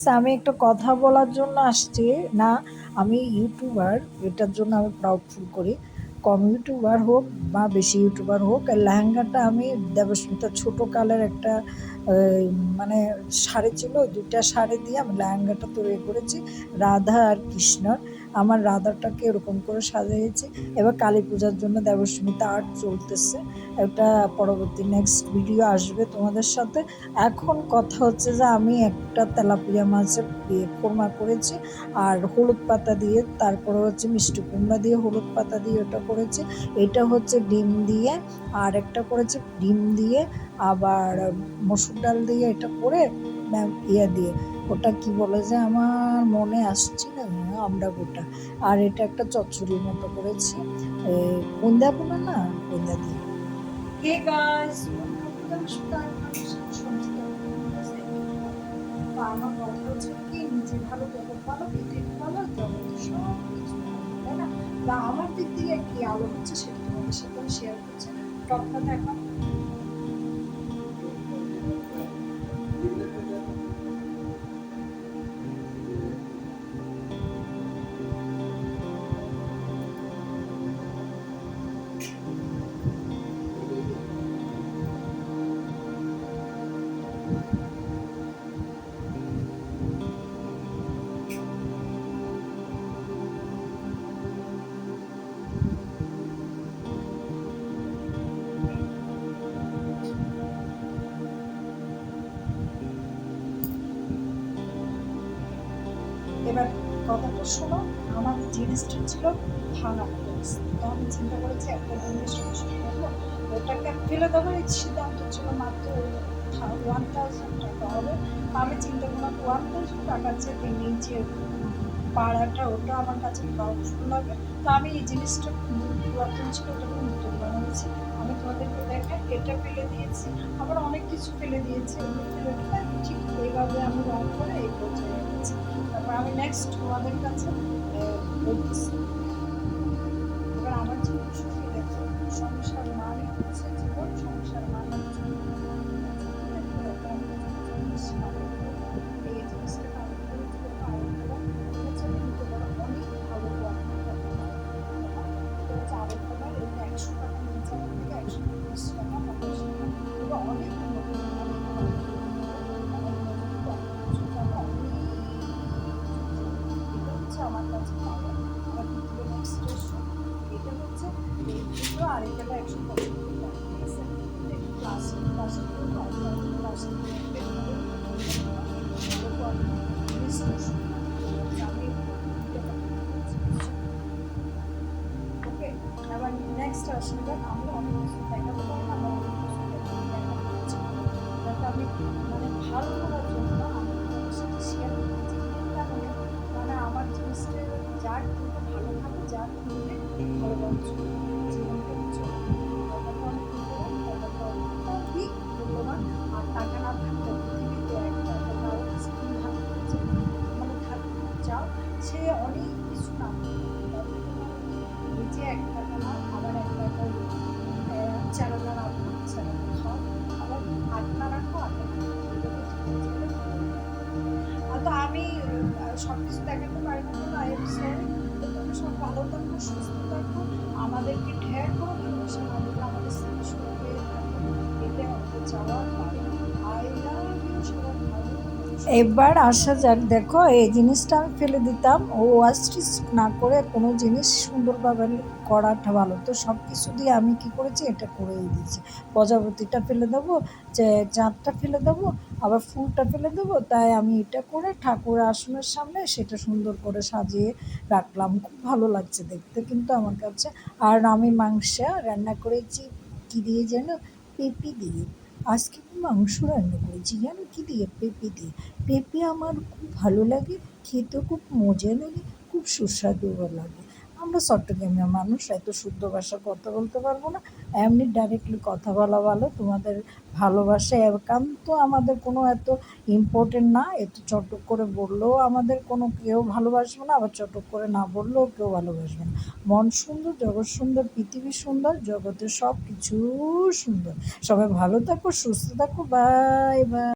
আমি একটা কথা বলার জন্য আসছি। না, আমি ইউটিউবার, এটার জন্য আমি প্রাউড ফুল করি। কম ইউটিউবার হোক বা বেশি ইউটিউবার হোক লেহেঙ্গাটা আমি দেবস্মিতা ছোটো কালের একটা মানে শাড়ি ছিল, দুইটা শাড়ি দিয়ে আমি লেহেঙ্গাটা তৈরি করেছি, রাধা আর কৃষ্ণর। আমার রাধাটাকে এরকম করে সাজিয়েছি। এবার কালী পূজার জন্য দেবস্মিতা আর্ট চলতেছে। একটা পরবর্তী নেক্সট ভিডিও আসবে তোমাদের সাথে। এখন কথা হচ্ছে যে আমি একটা তেলাপিয়া মাছের ইয়ে কোরমা করেছি আর হলুদ পাতা দিয়ে, তারপরে হচ্ছে মিষ্টি কুমড়া দিয়ে হলুদ পাতা দিয়ে ওটা করেছি। এটা হচ্ছে ডিম দিয়ে, আর একটা করেছি ডিম দিয়ে, আবার মসুর ডাল দিয়ে এটা করে ইয়ে দিয়ে। ওটা কি বলে যে আমার মনে আসছে আমরা গোটা। আর এটা একটা চচ্চড়ির মতো করেছি। বুন্দা পোনা না? বুন্দা দিয়ে। আমার দিক থেকে কি আলো হচ্ছে সেটা তোমাদের সাথে শেয়ার করছি। টপটা দেখো এবার কথাটা শোনো আমার জিনিসটা ছিল ভাঙা অবস্থা। তো আমি চিন্তা করেছি, একটা জিনিস করব। ওটাকে ফেলে এই সিদ্ধান্ত ছিল মাত্র ওয়ান থাউজেন্ড টাকা হবে। আমি চিন্তা করলাম ওয়ান থাউজেন্ড টাকার যে নিচে পাড়াটা, ওটা আমার কাছে পাওয়ারফুল লাগে। তো আমি এই জিনিসটা পুরাতন ছিল ওটাকে নতুন বানিয়েছি আমি তোমাদেরকে দেখাই, এটা ফেলে দিয়েছি। আবার অনেক কিছু ফেলে দিয়েছি ফেলে ঠিক আমি রং এই পর্যায়ে গেছি তারপর আমি নেক্সট তোমাদের কাছে বলতেছি। হচ্ছে এই দুটো আর হলো একশো টাকা ঠিক আছে প্লাস্টিক প্লাস্টিক ওকে এবার নেক্সট আসলে আমি অনেক কিছু দেখাবো আমার অনেক কিছু দেখাবো হচ্ছে যাতে আমি মানে ভালো করার জন্য আমি সাথে শেয়ার কারণে মানে আমার জিনিসটা যার সে অনেক কিছু না নিজে এক টাকা আবার এক টাকা হাজার খাও আবার আটটা রাখো আটটা তো আমি সব কিছু দেখাতে পারি না আই এম সব ভালো সুস্থ থাকুন আমাদেরকে ঢের করে ভালোবাসা। এবার আসা যাক, দেখো, এই জিনিসটা আমি ফেলে দিতাম। ও ওয়াস্টিস না করে কোনো জিনিস সুন্দরভাবে করাটা ভালো। তো সব কিছু দিয়ে আমি কি করেছি, এটা করেই দিয়েছি। প্রজাপতিটা ফেলে দেবো, যে চাঁদটা ফেলে দেবো, আবার ফুলটা ফেলে দেবো, তাই আমি এটা করে ঠাকুর আসনের সামনে সেটা সুন্দর করে সাজিয়ে রাখলাম। খুব ভালো লাগছে দেখতে কিন্তু আমার কাছে। আর আমি মাংস রান্না করেছি, কী দিয়ে যেন, পেঁপে দিয়ে। আজকে আমি মাংস রান্না করেছি। জানো কী দিয়ে? পেঁপে দিয়ে। পেঁপে আমার খুব ভালো লাগে খেতে খুব মজা লাগে, খুব সুস্বাদুও লাগে। আমরা চট্টগ্রামের মানুষ, এত শুদ্ধ ভাষা কথা বলতে পারব না। এমনি ডাইরেক্টলি কথা বলা ভালো, তোমাদের ভালোবাসা একান্ত আমাদের কোনো এত ইম্পর্টেন্ট না। এত চটক করে বললেও আমাদের কোনো কেউ ভালোবাসবে না, আবার চটক করে না বললেও কেউ ভালোবাসবে না। মন সুন্দর, জগৎ সুন্দর, পৃথিবী সুন্দর জগতের সব কিছু সুন্দর। সবাই ভালো থাকো, সুস্থ থাকো বাই বাই